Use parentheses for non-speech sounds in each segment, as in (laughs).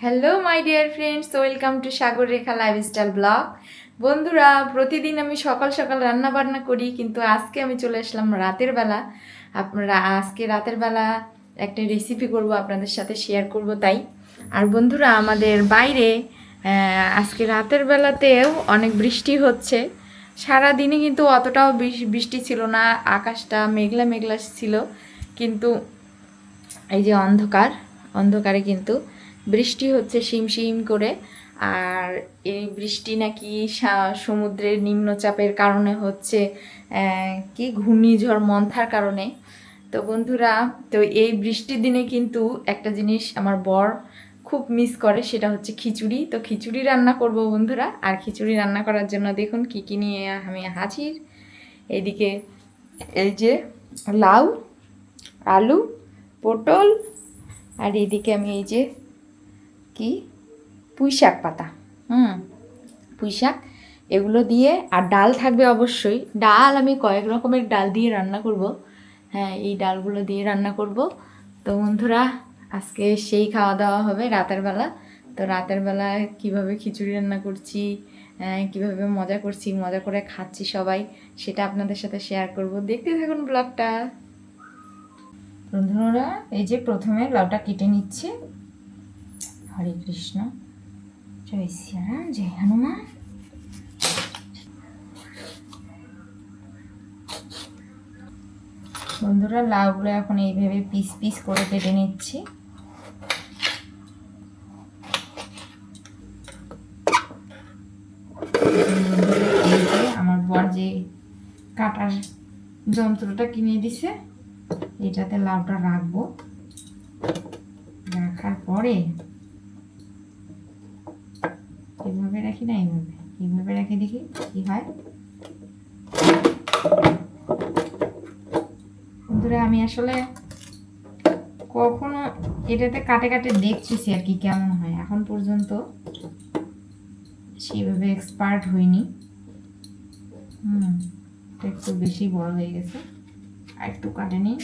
Hello my dear friends welcome to Sagar Rekha lifestyle blog বন্ধুরা, প্রতিদিন আমি সকাল সকাল রান্না বান্না করি, কিন্তু আজকে আমি চলে আসলাম রাতের বেলা। আপনারা আজকে রাতের বেলা একটা রেসিপি করব, আপনাদের সাথে শেয়ার করব তাই। আর বন্ধুরা, আমাদের বাইরে আজকে রাতের বেলাতেও অনেক বৃষ্টি হচ্ছে। সারা দিনে কিন্তু অতটাও বৃষ- বৃষ্টি ছিল না, আকাশটা মেঘলা মেঘলা ছিল, কিন্তু এই যে অন্ধকার, অন্ধকারে কিন্তু বৃষ্টি হচ্ছে শিমশিম করে। আর এই বৃষ্টি নাকি সমুদ্রের নিম্নচাপের কারণে হচ্ছে কি ঘূর্ণিঝড়, মন্থার কারণে। তো বন্ধুরা, তো এই বৃষ্টির দিনে কিন্তু একটা জিনিস আমার বর খুব মিস করে, সেটা হচ্ছে খিচুড়ি। তো খিচুড়ি রান্না করব বন্ধুরা, আর খিচুড়ি রান্না করার জন্য দেখুন কী কী নিয়ে আমি হাজির। এদিকে এই যে লাউ, আলু, পটল, আর এদিকে আমি এই যে কি? পুঁই শাক পাতা। হুম পুঁই শাক এগুলো দিয়ে আর ডাল থাকবে অবশ্যই। ডাল আমি কয়েক রকমের ডাল দিয়ে রান্না করব। হ্যাঁ এই ডালগুলো দিয়ে রান্না করব। তো বন্ধুরা আজকে সেই খাওয়া দাওয়া হবে রাতের বেলা। তো রাতের বেলা কীভাবে খিচুড়ি রান্না করছি আহ, কীভাবে মজা করছি মজা করে খাচ্ছি সবাই সেটা আপনাদের সাথে শেয়ার করব। দেখতে থাকুন ব্লগটা বন্ধুরা এই যে প্রথমে লাউটা কেটে নিচ্ছে। হরে কৃষ্ণ। জয় শ্রীরাম, জয় হনুমান। বন্ধুরা, লাউগুলো এখন এইভাবে পিস পিস করে কেটে নিচ্ছি। আমার বর যে কাটার যন্ত্রটা কিনে দিছে, এটাতে লাউটা রাখব। রাখার পরে এইভাবে রাখি না, এইভাবে। এইভাবে রাখি দেখি কি হয়। বন্ধুরা, আমি আসলে কখনো এটাতে কাটে কাটে দেখতেছি আর কি কেমন হয়। এখন পর্যন্ত সেইভাবে এক্সপার্ট হইনি। হুম একটু বেশি বড় হয়ে গেছে। আর একটু কাটে নিই।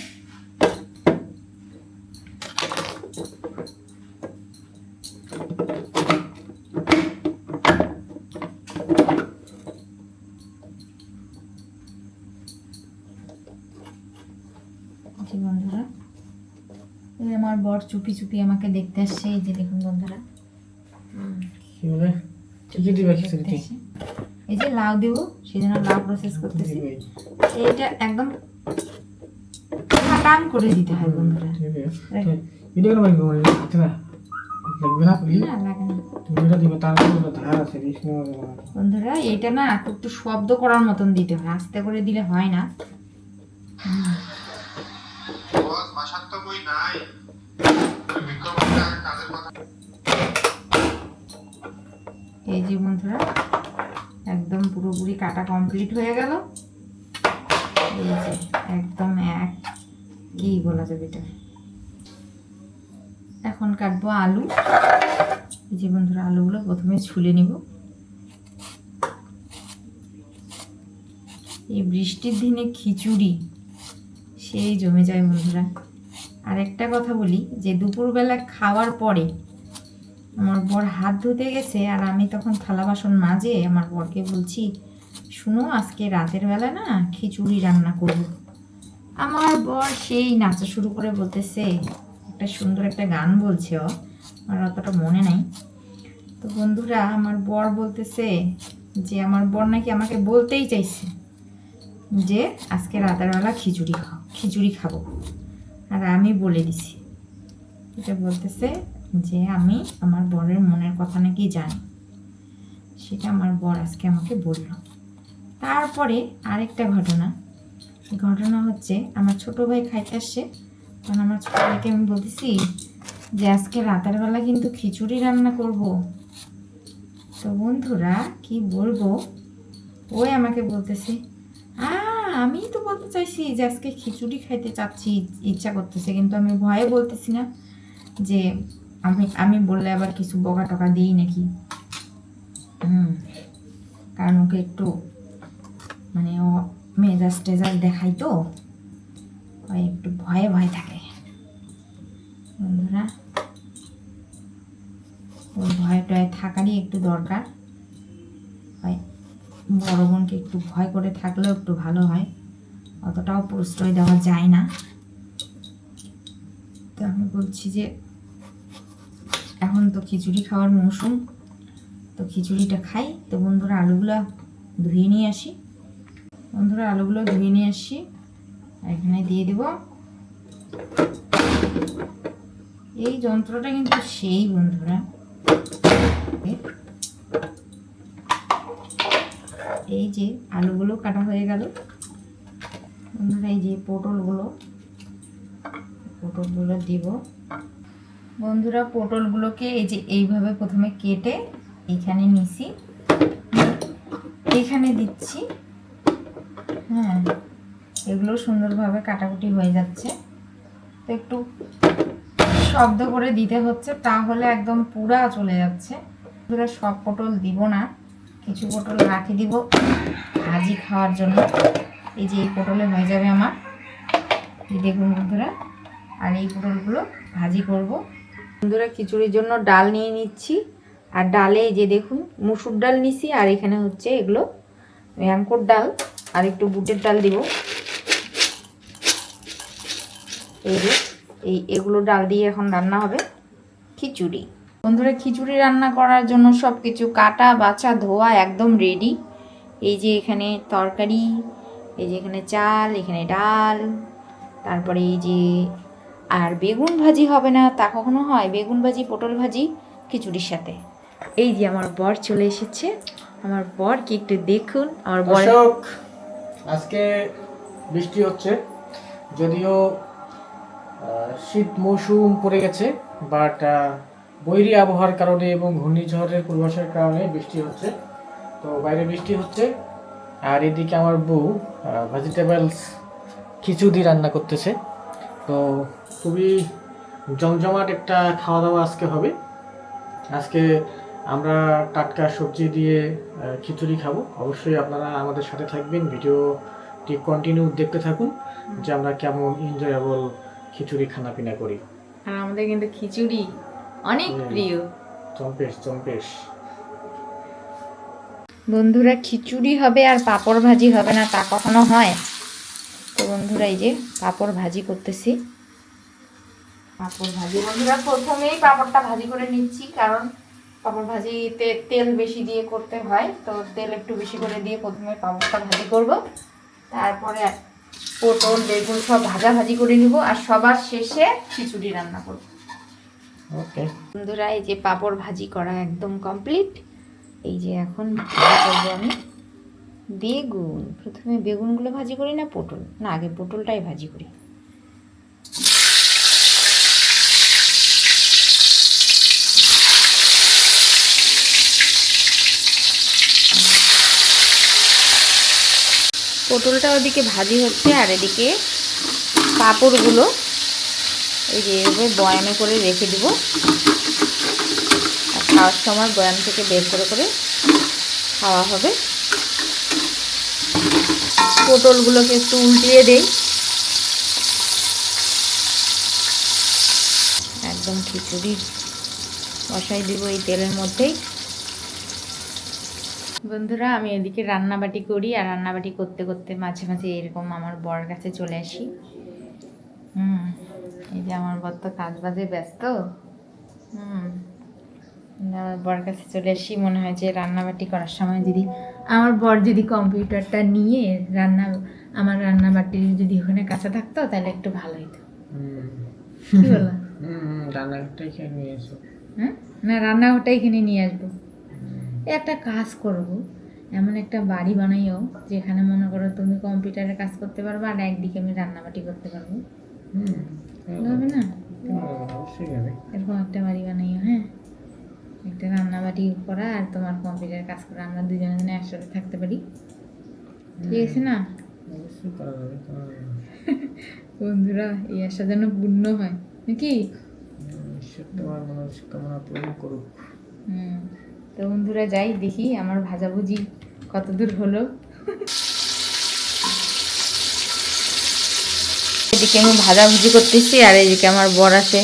জি বন্ধুরা। এই আমার বর চুপি চুপি আমাকে দেখতে আসছে এই যে দেখুন বন্ধুরা। এই যে লাউ দেবো সেই জন্য লাউ প্রসেস করতেছি। এইটা একদম টান করে দিতে হয় বন্ধুরা। ভিডিও করে করে দিতে না। লাগবে না প্লিজ না লাগে না। ভিডিওটা দিবে তার ধার আছে রিস্ক নেওয়া যাবে না। বন্ধুরা এইটা না একটু শব্দ করার মতন দিতে হয় আস্তে করে দিলে হয় না। এই যে বন্ধুরা, একদম পুরোপুরি কাটা কমপ্লিট হয়ে গেল। এই যে একদম এক, কি বলা যাবে এটা? এখন কাটবো আলু। এই যে বন্ধুরা, আলুগুলো প্রথমে ছুলে নিব। এই বৃষ্টির দিনে খিচুড়ি, সেই জমে যায় বন্ধুরা। আর একটা কথা বলি, যে দুপুরবেলা খাওয়ার পরে আমার বর হাত ধুতে গেছে আর আমি তখন থালা বাসন মাজে আমার বরকে বলছি, শুনো, আজকে রাতের বেলা না খিচুড়ি রান্না করব। আমার বর সেই নাচা শুরু করে বলতেছে, একটা সুন্দর একটা গান বলছে ও, আমার অতটা মনে নাই। তো বন্ধুরা, আমার বর বলতেছে যে, আমার বর নাকি আমাকে বলতেই চাইছে যে, আজকে রাতের বেলা খিচুড়ি খাও, খিচুড়ি খাব। আর আমি বলে দিছি। এটা বলতেছে যে আমি আমার বরের মনের কথা নাকি জানি। সেটা আমার বর আজকে আমাকে বলল। তারপরে আরেকটা ঘটনা। ঘটনা হচ্ছে আমার ছোট ভাই খাইতে আসছে। তখন আমার ছোট ভাইকে আমি বলতেছি যে আজকে রাতের বেলা কিন্তু খিচুড়ি রান্না করব। তো বন্ধুরা, কি বলব? ওই আমাকে বলতেছে আ আমি তো বলতে চাইছি যে আজকে খিচুড়ি খাইতে চাচ্ছি, ইচ্ছা করতেছে, কিন্তু আমি ভয়ে বলতেছি না যে আমি আমি বললে আবার কিছু বকা টকা দিই নাকি? হুম, কারণ ওকে একটু মানে ও মেজাজ টেজাজ দেখাই তো একটু ভয়ে ভয়ে থাকে। বন্ধুরা ওই ভয় টয় থাকারই একটু দরকার। হয়। বড় বোনকে একটু ভয় করে থাকলেও একটু ভালো হয়। অতটাও প্রশ্রয় দেওয়া যায় না। তো আমি বলছি যে, এখন তো খিচুড়ি খাওয়ার মৌসুম, তো খিচুড়িটা খাই। তো বন্ধুরা, আলুগুলো ধুয়ে নিয়ে আসি। বন্ধুরা, আলুগুলো ধুয়ে নিয়ে আসি। এখানে দিয়ে দেব। এই যন্ত্রটা কিন্তু সেই বন্ধুরা। এই যে আলুগুলো কাটা হয়ে গেল। বন্ধুরা, এই যে পটলগুলো পটলগুলো দিব। বন্ধুরা, পটলগুলোকে এই যে এইভাবে প্রথমে কেটে এখানে নিছি। এখানে দিচ্ছি। হ্যাঁ এগুলো সুন্দরভাবে কাটাকুটি হয়ে যাচ্ছে। তো একটু শব্দ করে দিতে হচ্ছে, তাহলে একদম পুরা চলে যাচ্ছে। বন্ধুরা, সব পটল দিব না। কিছু পটল রাখি দিব ভাজি খাওয়ার জন্য। এই যে এই পটলে হয়ে যাবে আমার। এই দেখুন বন্ধুরা, আর এই পটলগুলো ভাজি করব। বন্ধুরা, খিচুড়ির জন্য ডাল নিয়ে নিচ্ছি। আর ডালে যে দেখুন, মুসুর ডাল নিছি, আর এখানে হচ্ছে এগুলো ভ্যাঙ্কর ডাল, আর একটু বুটের ডাল দিব। এই যে, এই এগুলো ডাল দিয়ে এখন রান্না হবে খিচুড়ি। বন্ধুরা, খিচুড়ি রান্না করার জন্য সব কিছু কাটা, বাছা, ধোয়া একদম রেডি এই যে এখানে তরকারি, এই যে এখানে চাল, এখানে ডাল, তারপরে এই যে আর বেগুন ভাজি হবে না, তা কখনো হয়? বেগুন ভাজি, পটল ভাজি, খিচুড়ির সাথে। এই যে আমার বর চলে এসেছে। আমার বর কি একটু দেখুন। আমার বর আজকে বৃষ্টি হচ্ছে। যদিও শীত মৌসুম পড়ে গেছে বাট বৈরী আবহাওয়ার কারণে এবং ঘূর্ণিঝড়ের পূর্বাসের কারণে বৃষ্টি হচ্ছে। তো বাইরে বৃষ্টি হচ্ছে। আর এদিকে আমার বউ ভেজিটেবলস খিচুড়ি রান্না করতেছে। তো খুবই জমজমাট একটা খাওয়া দাওয়া আজকে হবে। আজকে আমরা টাটকা সবজি দিয়ে খিচুড়ি খাব। অবশ্যই আপনারা আমাদের সাথে থাকবেন। ভিডিওটি কন্টিনিউ দেখতে থাকুন, যে আমরা কেমন এনজয়েবল খিচুড়ি খানা পিনা করি। আর আমাদের কিন্তু খিচুড়ি অনেক। প্রিয়। চম্পেশ চম্পেশ। বন্ধুরা খিচুড়ি হবে আর পাঁপড় ভাজি হবে না তা কখনো হয়। তো বন্ধুরা এই যে পাঁপড় ভাজি করতেছি। পাঁপড় ভাজি। বন্ধুরা প্রথমেই পাঁপড়টা ভাজি করে নিচ্ছি কারণ পাঁপড় ভাজিতে তেল বেশি দিয়ে করতে হয়। তো তেল একটু বেশি করে দিয়ে প্রথমে পাঁপড়টা ভাজি করব। তারপরে পটল বেগুন সব ভাজা ভাজি করে নিব আর সবার শেষে খিচুড়ি রান্না করব। বন্ধুরা, এই যে পাঁপড় ভাজি করা একদম কমপ্লিট এই যে এখন আমি। বেগুন, প্রথমে বেগুনগুলো ভাজি করি না, পটল? না, আগে পটলটাই ভাজি করি। পটলটা ওদিকে ভাজি হচ্ছে, আর এদিকে পাঁপড়গুলো এই যে এভাবে বয়ামে করে রেখে দিব। আর খাওয়ার সময় বয়াম থেকে বের করে করে খাওয়া হবে। পটলগুলোকে একটু উল্টিয়ে দেই। একদম খিচুড়ি বসাই দিব এই তেলের মধ্যেই। বন্ধুরা, আমি এদিকে রান্নাবাটি করি আর রান্নাবাটি করতে করতে মাঝে মাঝে এরকম আমার বর কাছে চলে আসি। হুম। এই যে আমার বর তো কাজ বাজে ব্যস্ত। হুম। আমার বর কাছে চলে আসি মনে হয় যে রান্নাবাটি করার সময় যদি আমার বর যদি কম্পিউটারটা নিয়ে রান্না আমার রান্নাবাটি যদি ওখানে কাছে থাকতো তাহলে একটু ভালো হতো কি বলো রান্নাঘরটাই খেয়ে নিয়ে এসো হ্যাঁ না রান্না ওটা এখানে নিয়ে আসব। একটা কাজ করব এমন একটা বাড়ি বানাইও যেখানে মনে করো তুমি কম্পিউটারে কাজ করতে পারবে আর একদিকে আমি রান্নাবাটি করতে পারব। হুম। হবে না? এরকম একটা বাড়ি বানাইও হ্যাঁ? একটা রান্নাবাটি করা আর তোমার কম্পিউটারে কাজ করা আমরা দুজনে জনে একসাথে থাকতে পারি। ঠিক আছে না। (laughs) বন্ধুরা এই আশা যেন পূর্ণ হয়। নাকি? তোমার মনস্কামনা পূরণ করুক। হুম তো বন্ধুরা যাই দেখি আমার ভাজাভুজি কতদূর হলো। (laughs) এদিকে আমি ভাজাভুজি করতেছি আর এদিকে আমার বর আসে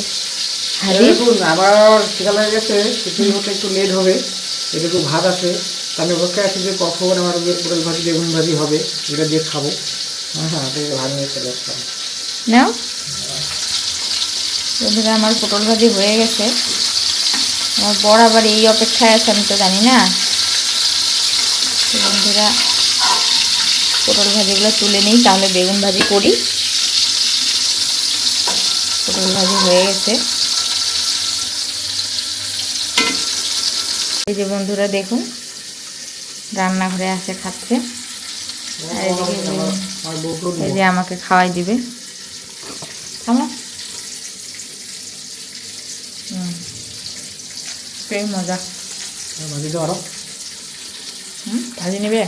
গেছে খিচুড়ি হতে একটু লেট হবে ভাত আছে। তা আমি অপেক্ষায় আছি যে কখন আমার পটল ভাজি বেগুন ভাজি হবে এটা দিয়ে খাব। হ্যাঁ হ্যাঁ ভাত নিয়ে চলে আসলাম। নাও। বন্ধুরা আমার পটল ভাজি হয়ে গেছে। আমার বড় আবার এই অপেক্ষায় আছে আমি তো জানি না। বন্ধুরা পটল ভাজিগুলো তুলে নিই তাহলে বেগুন ভাজি করি। পটল ভাজি হয়ে গেছে। এই যে বন্ধুরা দেখুন রান্নাঘরে আসে খাচ্ছে। এই যে আমাকে খাওয়াই দিবে। থামো হুম। সেই মজা। ভাজি হুম ভাজি নেবে?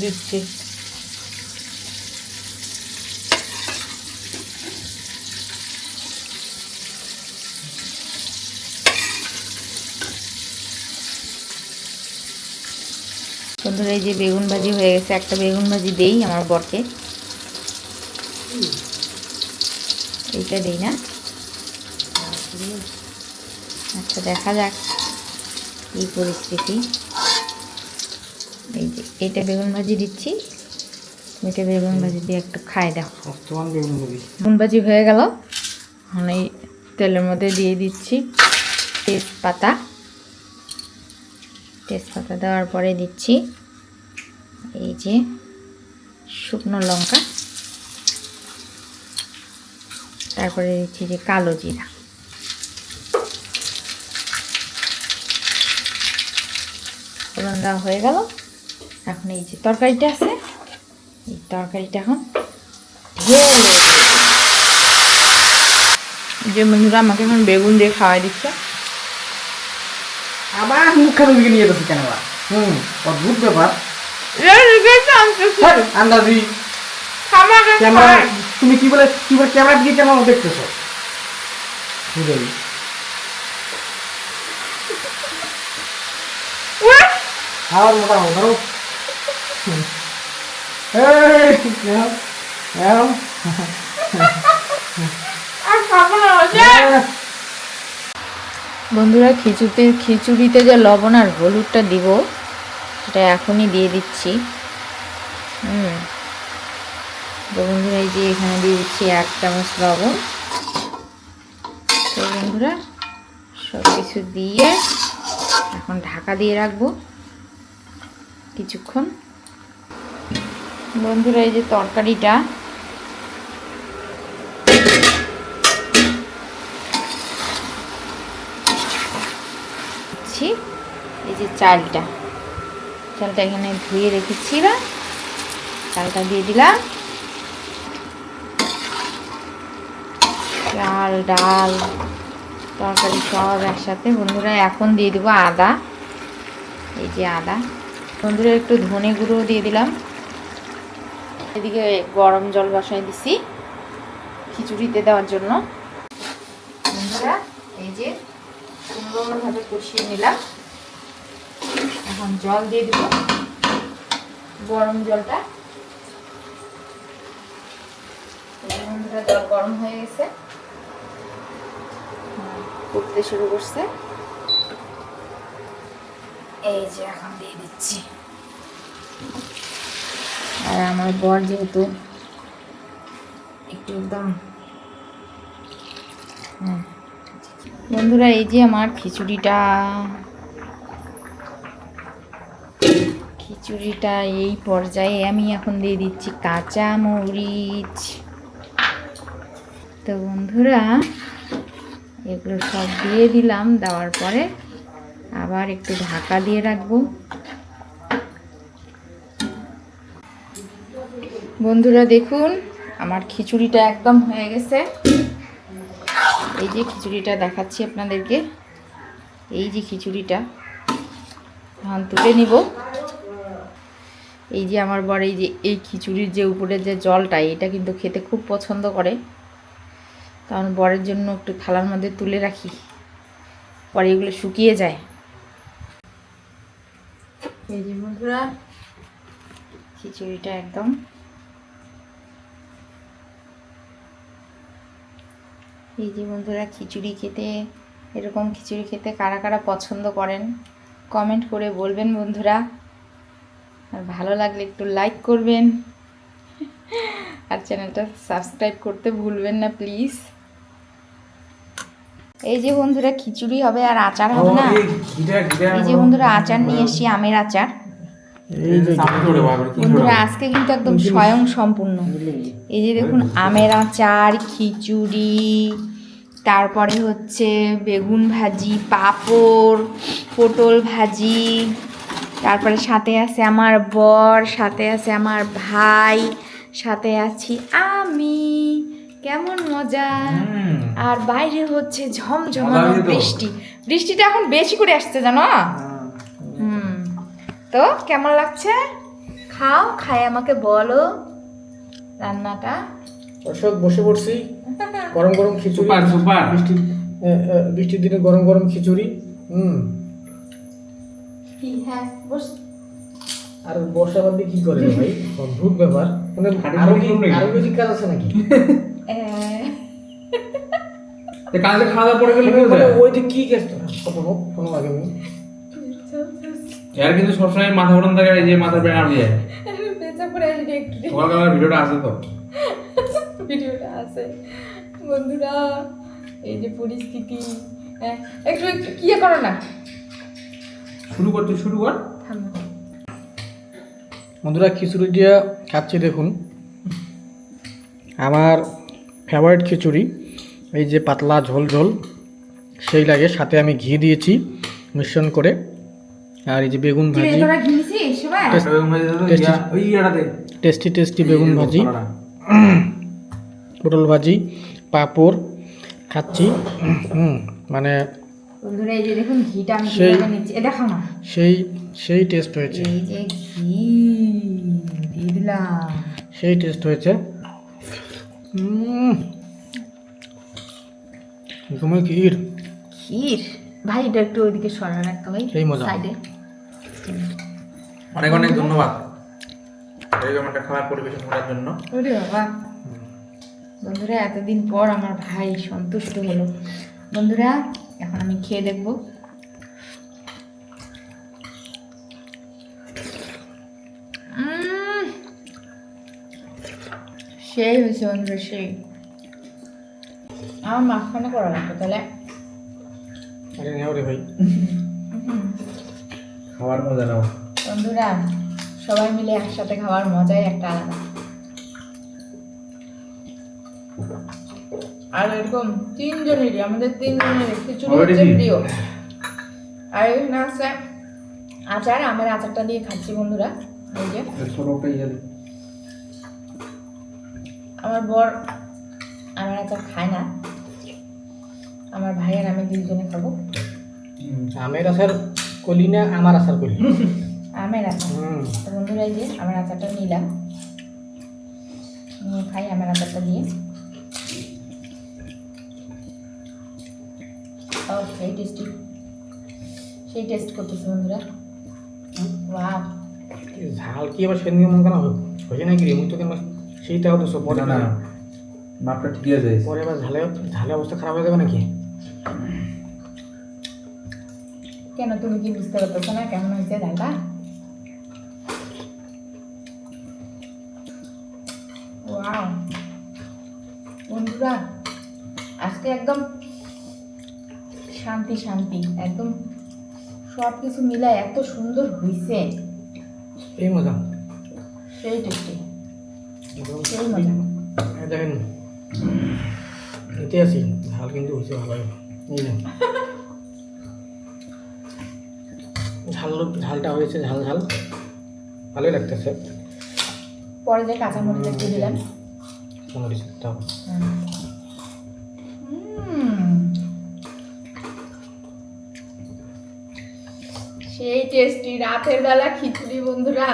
দিচ্ছি। বন্ধুরা এই যে বেগুন ভাজি হয়ে গেছে একটা বেগুন ভাজি দেই আমার বরকে। এইটা দেই না? আচ্ছা দেখা যাক কি পরিস্থিতি। এই যে এটা বেগুন ভাজি দিচ্ছি। এটা বেগুন ভাজি দিয়ে একটু খাই ভাজি। বেগুন ভাজি হয়ে গেল। এখন এই তেলের মধ্যে দিয়ে দিচ্ছি তেজপাতা। তেজপাতা দেওয়ার পরে দিচ্ছি এই যে শুকনো লঙ্কা, তারপরে দিচ্ছি যে কালো জিরা। ফোড়ন দেওয়া হয়ে গেল। এখন এই যে তরকারিটা আছে, এই তরকারিটা এখন যে বন্ধুরা, আমাকে এখন বেগুন দিয়ে খাওয়াই দিচ্ছে। আবার মুখখান দিকে নিয়ে যাচ্ছে কেন? হুম, অদ্ভুত ব্যাপার। আন্দাজি। ক্যামেরা তুমি কি বলে কি বলে ক্যামেরা দিকে কেন দেখতেছো? বুঝলি? আর মোটা হো ধরো। হ্যাঁ, বন্ধুরা খিচুড়িতে খিচুড়িতে যে লবণ আর হলুদটা দিব সেটা এখনই দিয়ে দিচ্ছি। হুম। তো বন্ধুরা, এই যে এখানে দিয়ে দিচ্ছি এক চামচ লবণ। তো বন্ধুরা সব কিছু দিয়ে এখন ঢাকা দিয়ে রাখব কিছুক্ষণ। বন্ধুরা, এই যে তরকারিটা। এই যে চালটা। চালটা এখানে ধুয়ে রেখেছিলাম চালটা দিয়ে দিলাম। চাল, ডাল, তরকারি সব একসাথে। বন্ধুরা, এখন দিয়ে দেবো আদা। এই যে আদা। বন্ধুরা, একটু ধনে গুঁড়ো দিয়ে দিলাম। এদিকে গরম জল বসাই দিছি খিচুড়িতে দেওয়ার জন্য। বন্ধুরা, এই যে সুন্দরভাবে কষিয়ে নিলাম। এখন জল দিয়ে দিব। গরম জলটা। জল গরম হয়ে গেছে। শুরু করছে। এই যে এখন দিয়ে দিচ্ছি। আর আমার বর যেহেতু একটু একদম হ্যাঁ। বন্ধুরা, এই যে আমার খিচুড়িটা। খিচুড়িটা এই পর্যায়ে আমি এখন দিয়ে দিচ্ছি কাঁচা মরিচ। তো বন্ধুরা, এগুলো সব দিয়ে দিলাম, দেওয়ার পরে আবার একটু ঢাকা দিয়ে রাখব। বন্ধুরা, দেখুন, আমার খিচুড়িটা একদম হয়ে গেছে। এই যে খিচুড়িটা দেখাচ্ছি আপনাদেরকে। এই যে খিচুড়িটা ধান তুলে নিব। এই যে আমার বর, এই যে এই খিচুড়ির যে উপরের যে জলটা, এটা কিন্তু খেতে খুব পছন্দ করে। কারণ বরের জন্য একটু থালার মধ্যে তুলে রাখি, পরে এগুলো শুকিয়ে যায়। এই যে বন্ধুরা, খিচুড়িটা একদম। এই যে বন্ধুরা, খিচুড়ি খেতে, এরকম খিচুড়ি খেতে কারা কারা পছন্দ করেন কমেন্ট করে বলবেন বন্ধুরা। আর ভালো লাগলে একটু লাইক করবেন। আর চ্যানেলটা সাবস্ক্রাইব করতে ভুলবেন না প্লিজ এই যে বন্ধুরা খিচুড়ি হবে আর আচার হবে না? এই যে বন্ধুরা আচার নিয়ে এসছি আমের আচার। বন্ধুরা আজকে কিন্তু একদম স্বয়ং সম্পূর্ণ। এই যে দেখুন আমের আচার খিচুড়ি তারপরে হচ্ছে বেগুন ভাজি পাঁপড় পটল ভাজি তারপরে সাথে আছে আমার বর সাথে আছে আমার ভাই সাথে আছি আমি। কেমন মজা? আর বাইরে হচ্ছে ঝমঝমানো বৃষ্টি। বৃষ্টিটা এখন বেশি করে আসছে জানো? হুম। তো কেমন লাগছে? খাও খাই আমাকে বলো রান্নাটা। দর্শক বসে পড়ছি। গরম গরম খিচুড়ি। Super, super. বৃষ্টির দিনে গরম গরম খিচুড়ি। হুম। হ্যাঁ আর বর্ষা বাদ দিয়ে কি করে ভাই? অদ্ভুত ব্যাপার। মানে আরও কি আরও কিছু কাজ আছে নাকি? (laughs) কাজে খাওয়া দাওয়া পরে গেলে মানে ওই দিক কি গেছ কোনো কোনো আগে নেই এর কিন্তু সবসময় মাথা গরম থাকে এই যে মাথা ব্যায়াম দিয়ে। পেঁচা করে আসবে একটু। সকালবেলা ভিডিওটা আছে তো? ভিডিওটা আছে। বন্ধুরা এই যে পরিস্থিতি হ্যাঁ, একটু একটু কি করো না। শুরু কর তুই শুরু কর। বন্ধুরা খিচুড়ি দিয়ে খাচ্ছি দেখুন। আমার ফেভারিট খিচুড়ি এই যে পাতলা ঝোল ঝোল সেই লাগে। সাথে আমি ঘি দিয়েছি মিশ্রণ করে আর এই যে বেগুন ভাজি। টেস্টি টেস্টি বেগুন ভাজি। (clears throat) পটল ভাজি পাঁপড় খাচ্ছি। (clears throat) হুম মানে বন্ধুরা এই যে দেখুন ঘিটা আমি কীভাবে নিচ্ছি? এ দেখো না। সেই সেই টেস্ট হয়েছে। এই যে ঘি দিয়ে দিলাম। সেই টেস্ট হয়েছে। ঘুমে ক্ষীর। ক্ষীর? ভাই এটা একটু ওইদিকে সরা রাখতে ভাই সেই মজা। সাইডে অনেক অনেক ধন্যবাদ। এরকম একটা খাবার পরিবেশন করার জন্য। ওরে বাবা। বন্ধুরা এতদিন পর আমার ভাই সন্তুষ্ট হলো। বন্ধুরা এখন আমি খেয়ে দেখব। সেই হয়েছে বন্ধুরা সেই। আমার মাঝখানে করা লাগবে তাহলে। আরে নেও রে ভাই। খাবার মজা নাও। বন্ধুরা সবাই মিলে একসাথে খাওয়ার মজাই একটা আলাদা। আর এরকম তিনজনেরই আমাদের তিনজনেরই খিচুড়ি হচ্ছে প্রিয়। আর এখানে আছে আচার আমের আচারটা দিয়ে খাচ্ছি বন্ধুরা এই যে। আমার বর আমের আচার খায় না। আমার ভাইয়ের আমি দুইজনে খাব। আমের আচার কলি না আমার আচার কলি (laughs) আমের আচার। হুম। বন্ধুরা এই যে আমার আচারটা নিলাম। খাই আমার আচারটা দিয়ে। সেই টেস্টি সেই টেস্ট করতেছে বন্ধুরা। ওয়াও ঝাল কি আবার সেদিন মন কেন হয়েছে? নাকি রে? মুই তো কেন হতো সব না না মাপটা ঠিক আছে পরে আবার ঝালে ঝালে অবস্থা খারাপ হয়ে যাবে নাকি? কেন তুমি কি বুঝতে পারতেছো না? কেমন হয়েছে ঝালটা? ওয়াও বন্ধুরা আজকে একদম শান্তি শান্তি। একদম সব কিছু মিলায় এত সুন্দর হয়েছে এই মজা। সেই টেস্টি সেই মজা। এই দেখেন এতে আছি। ঝাল কিন্তু হয়েছে ভালো ঝাল ঝালটা হয়েছে ঝাল ঝাল। ভালোই লাগতেছে। পরে যে কাঁচামরিচ একটু দিলাম। উম। সেই টেস্টি রাতের বেলা খিচুড়ি বন্ধুরা।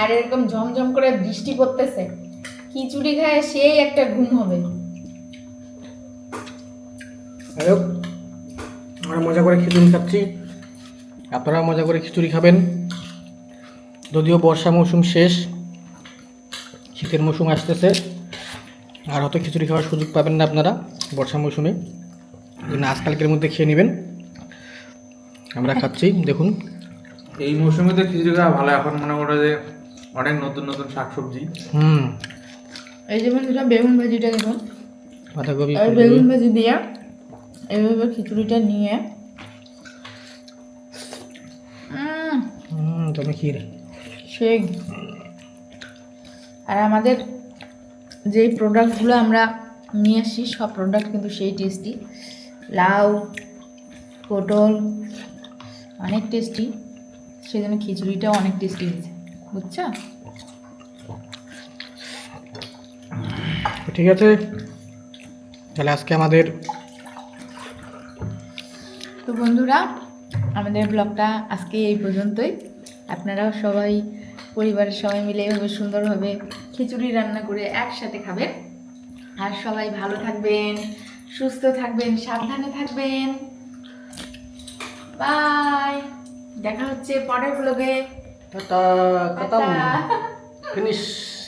আর এরকম ঝমঝম করে বৃষ্টি পড়তেছে। খিচুড়ি খায় সেই একটা ঘুম হবে। আমরা মজা করে খিচুড়ি খাচ্ছি। আপনারাও মজা করে খিচুড়ি খাবেন। যদিও বর্ষা মৌসুম শেষ, শীতের মৌসুম আসতেছে। আর হয়তো খিচুড়ি খাওয়ার সুযোগ পাবেন না আপনারা বর্ষা মৌসুমে। আজকালকের মধ্যে খেয়ে নেবেন। আমরা খাচ্ছি দেখুন। এই মৌসুমে তো খিচুড়ি খাওয়া ভালো এখন মনে করে যে অনেক নতুন নতুন শাকসবজি। হুম। এই যে বন্ধুরা বেগুন ভাজিটা দেখুন। বাঁধাকপি আর বেগুন ভাজি দিয়ে এইভাবে খিচুড়িটা নিয়ে হুম তুমি ক্ষীর। সেই। আর আমাদের যেই প্রোডাক্টগুলো আমরা নিয়ে আসি সব প্রোডাক্ট কিন্তু সেই টেস্টি লাউ পটল অনেক টেস্টি সেই জন্য খিচুড়িটাও অনেক টেস্টি হয়েছে বুঝছ? ঠিক আছে তাহলে আজকে আমাদের তো বন্ধুরা আমাদের ব্লগটা আজকে এই পর্যন্তই। আপনারাও সবাই পরিবারের সবাই মিলে এভাবে সুন্দরভাবে খিচুড়ি রান্না করে একসাথে খাবেন। আর সবাই ভালো থাকবেন সুস্থ থাকবেন সাবধানে থাকবেন। বাই। দেখা হচ্ছে পরের ব্লগে টাটা খতম। ফিনিশ (laughs)